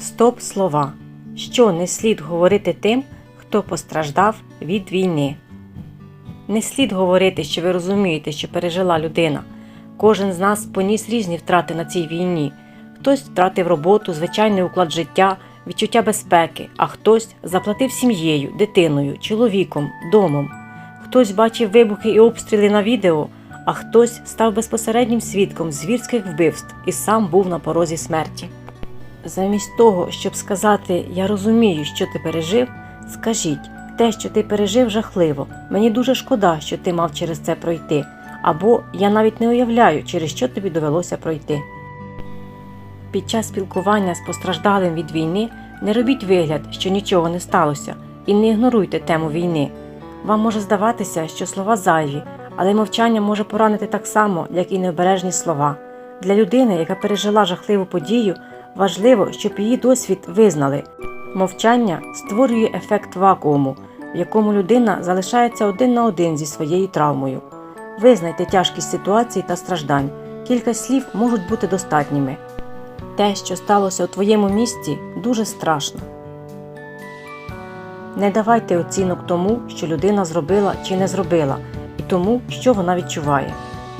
Стоп слова. Що не слід говорити тим, хто постраждав від війни. Не слід говорити, що ви розумієте, що пережила людина. Кожен з нас поніс різні втрати на цій війні. Хтось втратив роботу, звичайний уклад життя, відчуття безпеки, а хтось заплатив сім'єю, дитиною, чоловіком, домом. Хтось бачив вибухи і обстріли на відео, а хтось став безпосереднім свідком звірських вбивств і сам був на порозі смерті. Замість того, щоб сказати Я розумію, що ти пережив, скажіть те, що ти пережив, жахливо. Мені дуже шкода, що ти мав через це пройти. Або я навіть не уявляю, через що тобі довелося пройти. Під час спілкування з постраждалим від війни не робіть вигляд, що нічого не сталося, і не ігноруйте тему війни. Вам може здаватися, що слова зайві, але мовчання може поранити так само, як і необережні слова. Для людини, яка пережила жахливу подію, важливо, щоб її досвід визнали. Мовчання створює ефект вакууму, в якому людина залишається один на один зі своєю травмою. Визнайте тяжкість ситуації та страждань. Кілька слів можуть бути достатніми. Те, що сталося у твоєму місті, дуже страшно. Не давайте оцінок тому, що людина зробила чи не зробила, і тому, що вона відчуває.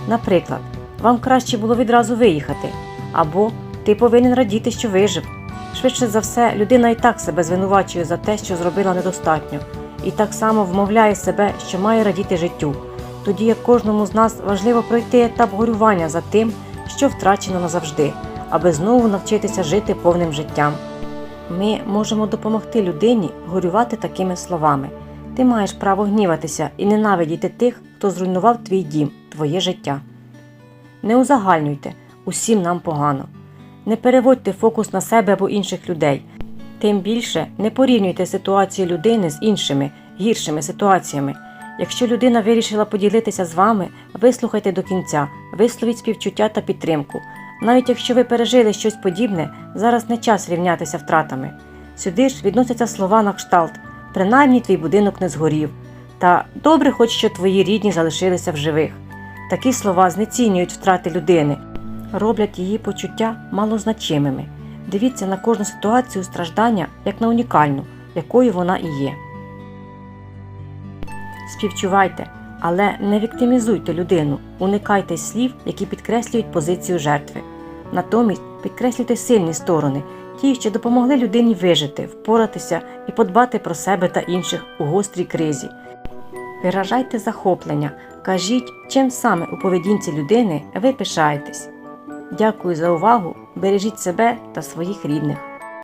Наприклад, вам краще було відразу виїхати, або ти повинен радіти, що вижив. Швидше за все, людина і так себе звинувачує за те, що зробила недостатньо, і так само вмовляє себе, що має радіти життю, тоді як кожному з нас важливо пройти етап горювання за тим, що втрачено назавжди, аби знову навчитися жити повним життям. Ми можемо допомогти людині горювати такими словами: ти маєш право гніватися і ненавидіти тих, хто зруйнував твій дім, твоє життя. Не узагальнюйте, усім нам погано. Не переводьте фокус на себе або інших людей. Тим більше не порівнюйте ситуацію людини з іншими гіршими ситуаціями. Якщо людина вирішила поділитися з вами, вислухайте до кінця, висловіть співчуття та підтримку. Навіть якщо ви пережили щось подібне, зараз не час рівнятися втратами. Сюди ж відносяться слова на кшталт, принаймні твій будинок не згорів. Та добре, хоч що твої рідні залишилися в живих. Такі слова знецінюють втрати людини, роблять її почуття малозначимими. Дивіться на кожну ситуацію страждання як на унікальну, якою вона і є. Співчувайте, але не віктимізуйте людину, уникайте слів, які підкреслюють позицію жертви. Натомість підкреслюйте сильні сторони, ті, що допомогли людині вижити, впоратися і подбати про себе та інших у гострій кризі. Виражайте захоплення, кажіть, чим саме у поведінці людини ви пишаєтесь. Дякую за увагу, бережіть себе та своїх рідних.